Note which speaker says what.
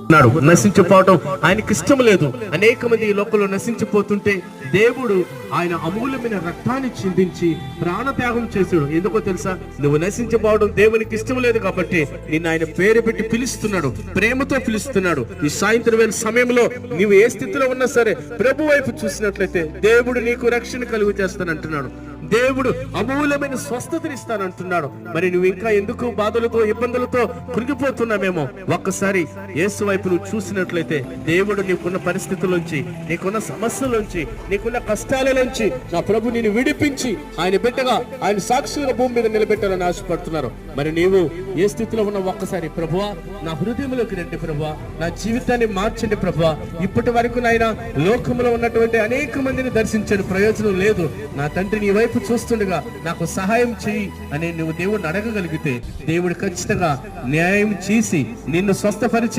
Speaker 1: ఉన్నాడు. నశించిపోవటం ఆయనకి ఇష్టం లేదు. అనేక మంది ఈ లోకంలో నశించిపోతుంటే దేవుడు ఆయన అమూల్యమైన రక్తాన్ని చిందించి ప్రాణత్యాగం చేశాడు. ఎందుకో తెలుసా? నువ్వు నశించిపోవడం దేవునికి ఇష్టం లేదు కాబట్టి నిన్ను ఆయన పేరు పెట్టి పిలుస్తున్నాడు. ప్రేమతో పిలుస్తున్నాడు. ఈ సాయంత్రం వేళ సమయంలో నీవు ఏ స్థితిలో ఉన్నా సరే ప్రభు వైపు చూసినట్లయితే దేవుడు నీకు రక్షణ కలుగు చేస్తానంటున్నాడు దేవుడు అమూల్యమైన స్వస్థతని ఇస్తానంటున్నాడు. మరి నువ్వు ఇంకా ఎందుకు బాధలతో ఇబ్బందులతో కురిగిపోతున్నామేమో ఒక్కసారి యేసు వైపు నువ్వు చూసినట్లయితే దేవుడు నీకున్న పరిస్థితుల్లోంచి నీకున్న సమస్యలోంచి నీకున్న కష్టాల నుంచి నా ప్రభు నేను విడిపించి ఆయన బిడ్డగా ఆయన సాక్షిగా భూమి మీద నిలబెట్టాలని ఆశపడుతున్నారు. మరి నీవు ఏ స్థితిలో ఉన్న ఒక్కసారి ప్రభువా? నా హృదయంలోకి రండి ప్రభువా. నా జీవితాన్ని మార్చండి ప్రభువా. ఇప్పటి వరకు నాయన లోకంలో ఉన్నటువంటి అనేక మందిని దర్శించని ప్రయోజనం లేదు. నా తండ్రి నీ వైపు వైపు చూస్తుండగా నాకు సహాయం చేయి అని నువ్వు దేవుడిని అడగగలిగితే దేవుడు ఖచ్చితంగా న్యాయం చేసి నిన్ను స్వస్థపరిచి